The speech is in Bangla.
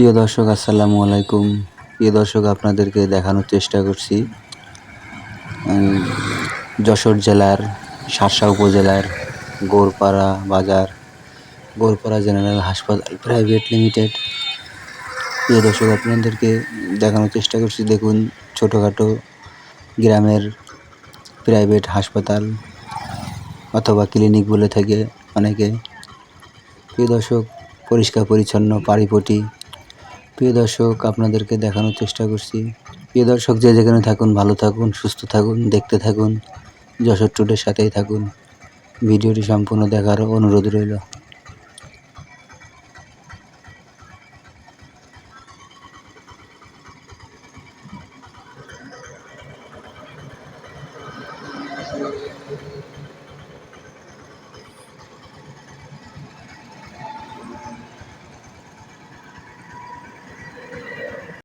প্রিয় দর্শক, আসসালামু আলাইকুম। প্রিয় দর্শক, আপনাদেরকে দেখানোর চেষ্টা করছি যশোর জেলার শার্শা উপজেলার গোরপাড়া বাজার, গোরপাড়া জেনারেল হাসপাতাল প্রাইভেট লিমিটেড। প্রিয় দর্শক, আপনাদেরকে দেখানোর চেষ্টা করছি, দেখুন ছোটোখাটো গ্রামের প্রাইভেট হাসপাতাল অথবা ক্লিনিক বলে থাকে অনেকে। প্রিয় দর্শক, পরিষ্কার, পরিচ্ছন্ন, পাড়িপটি প্রিয় দর্শক, আপনাদেরকে দেখানোর চেষ্টা করছি। প্রিয় দর্শক, যে যেখানে থাকুন, ভালো থাকুন, সুস্থ থাকুন, দেখতে থাকুন, যশোর টুডের সাথেই থাকুন। ভিডিওটি সম্পূর্ণ দেখার অনুরোধ রইল।